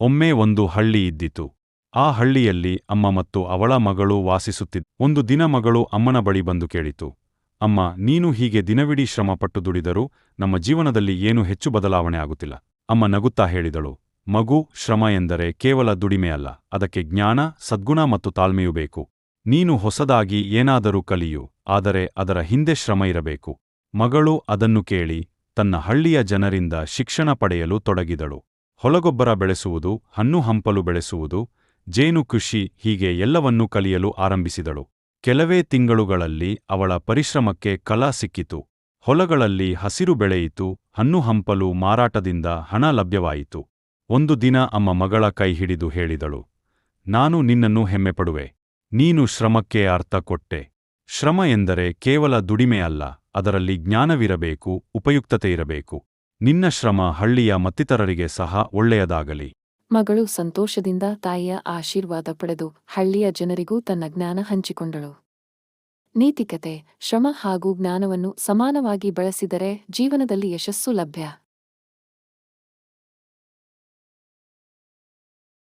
ಒಮ್ಮೆ ಒಂದು ಹಳ್ಳಿ ಇದ್ದಿತು. ಆ ಹಳ್ಳಿಯಲ್ಲಿ ಅಮ್ಮ ಮತ್ತು ಅವಳ ಮಗಳು ವಾಸಿಸುತ್ತಿದ್ದ ಒಂದು ದಿನ ಮಗಳು ಅಮ್ಮನ ಬಳಿ ಬಂದು ಕೇಳಿತು. ಅಮ್ಮ, ನೀನು ಹೀಗೆ ದಿನವಿಡೀ ಶ್ರಮಪಟ್ಟು ದುಡಿದರೂ ನಮ್ಮ ಜೀವನದಲ್ಲಿ ಏನೂ ಹೆಚ್ಚು ಬದಲಾವಣೆ ಆಗುತ್ತಿಲ್ಲ ಅಮ್ಮ ನಗುತ್ತಾ ಹೇಳಿದಳು. ಮಗು, ಶ್ರಮ ಎಂದರೆ ಕೇವಲ ದುಡಿಮೆ ಅಲ್ಲ. ಅದಕ್ಕೆ ಜ್ಞಾನ, ಸದ್ಗುಣ ಮತ್ತು ತಾಳ್ಮೆಯೂ ಬೇಕು. ನೀನು ಹೊಸದಾಗಿ ಏನಾದರೂ ಕಲಿಯು. ಆದರೆ ಅದರ ಹಿಂದೆ ಶ್ರಮ ಇರಬೇಕು ಮಗಳು ಅದನ್ನು ಕೇಳಿ ತನ್ನ ಹಳ್ಳಿಯ ಜನರಿಂದ ಶಿಕ್ಷಣ ಪಡೆಯಲು ತೊಡಗಿದಳು. ಹೊಲಗೊಬ್ಬರ ಬೆಳೆಸುವುದು, ಹಣ್ಣು ಹಂಪಲು ಬೆಳೆಸುವುದು, ಜೇನು ಕೃಷಿ ಹೀಗೆ ಎಲ್ಲವನ್ನೂ ಕಲಿಯಲು ಆರಂಭಿಸಿದಳು. ಕೆಲವೇ ತಿಂಗಳುಗಳಲ್ಲಿ ಅವಳ ಪರಿಶ್ರಮಕ್ಕೆ ಕಲಾ ಸಿಕ್ಕಿತು. ಹೊಲಗಳಲ್ಲಿ ಹಸಿರು ಬೆಳೆಯಿತು, ಹಣ್ಣು ಹಂಪಲು ಮಾರಾಟದಿಂದ ಹಣ ಲಭ್ಯವಾಯಿತು. ಒಂದು ದಿನ ಅಮ್ಮ ಮಗಳ ಕೈ ಹಿಡಿದು ಹೇಳಿದಳು, ನಾನು ನಿನ್ನನ್ನು ಹೆಮ್ಮೆಪಡುವೆ. ನೀನು ಶ್ರಮಕ್ಕೆ ಅರ್ಥ ಕೊಟ್ಟೆ. ಶ್ರಮ ಎಂದರೆ ಕೇವಲ ದುಡಿಮೆ ಅಲ್ಲ ಅದರಲ್ಲಿ ಜ್ಞಾನವಿರಬೇಕು, ಉಪಯುಕ್ತತೆ ಇರಬೇಕು. ನಿನ್ನ ಶ್ರಮ ಹಳ್ಳಿಯ ಮತ್ತಿತರರಿಗೆ ಸಹ ಒಳ್ಳೆಯದಾಗಲಿ. ಮಗಳು ಸಂತೋಷದಿಂದ ತಾಯಿಯ ಆಶೀರ್ವಾದ ಪಡೆದು ಹಳ್ಳಿಯ ಜನರಿಗೂ ತನ್ನ ಜ್ಞಾನ ಹಂಚಿಕೊಂಡಳು. ನೀತಿಕತೆ, ಶ್ರಮ ಹಾಗೂ ಜ್ಞಾನವನ್ನು ಸಮಾನವಾಗಿ ಬಳಸಿದರೆ ಜೀವನದಲ್ಲಿ ಯಶಸ್ಸು ಲಭ್ಯ.